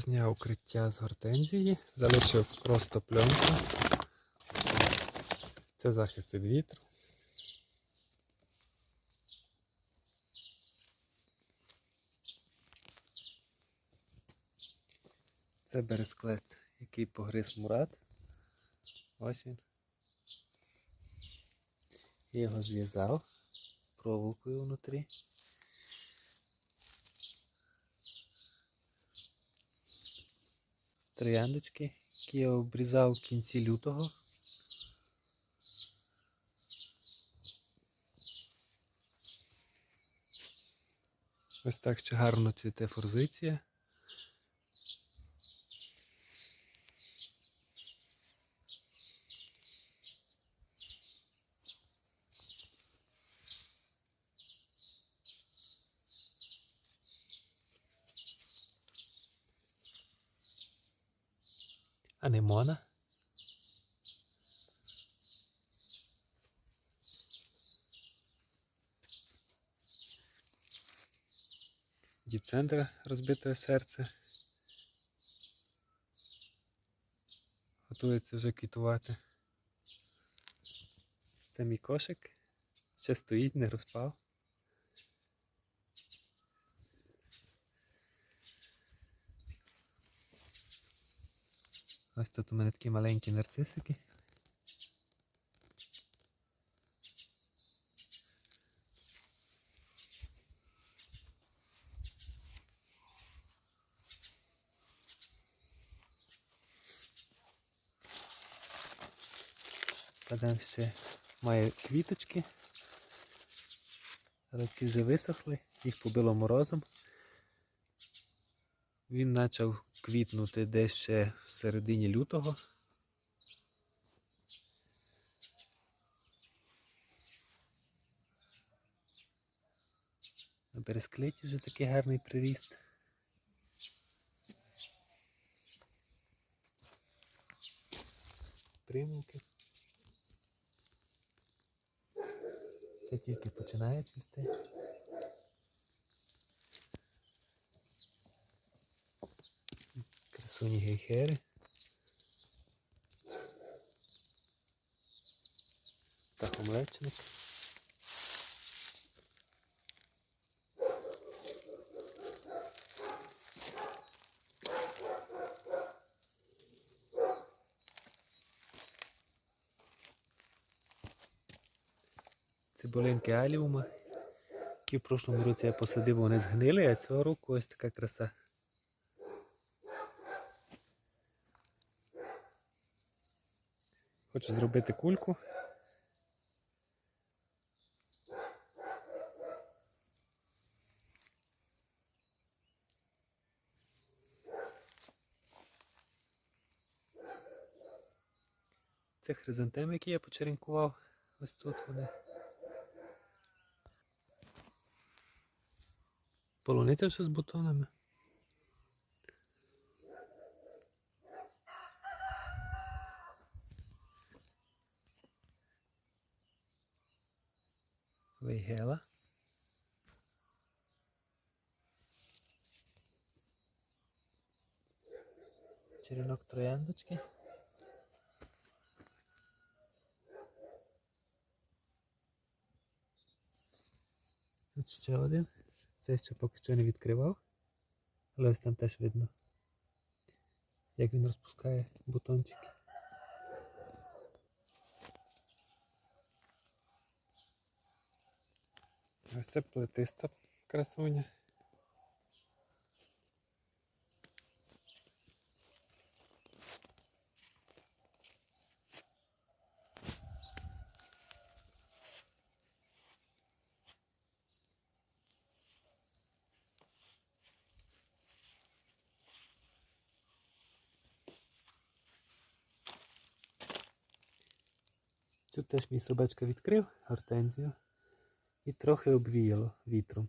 Зняв укриття з гортензії, залишив просто пленку. Це захист від вітру. Це бересклет, який погриз мурат. Ось він. Я його зв'язав проволокою внутрі. Трояндочки, які я обрізав в кінці лютого. Ось так ще гарно цвіте форзиція. Анемона. Діцентра розбите серце. Готується вже квітувати. Це мій кошик. Ще стоїть, не розпав. Ось тут у мене такі маленькі нарцисики. Падан ще має квіточки. Але ці вже висохли, їх побило морозом. Він почав квітнути десь ще в середині лютого. На бересклеті вже такий гарний приріст. Примулки. Це тільки починає цвісти. Красуні гейхери. Птахомлечник. Цибулинки аліума. Які в прошлому році я посадив, вони згнили, а цього року ось така краса. Хочу зробити кульку. Це хризантеми, які я почеренкував. Ось тут вони. Полуниця вже з бутонами. Вейгела. Черенок трояндочки. Тут ще один. Цей ще поки що не відкривав, але ось там теж видно, як він розпускає бутончики. Ось це плетиста красуня. Цю теж мій собачка відкрив гортензію і трохи обвіяло вітром.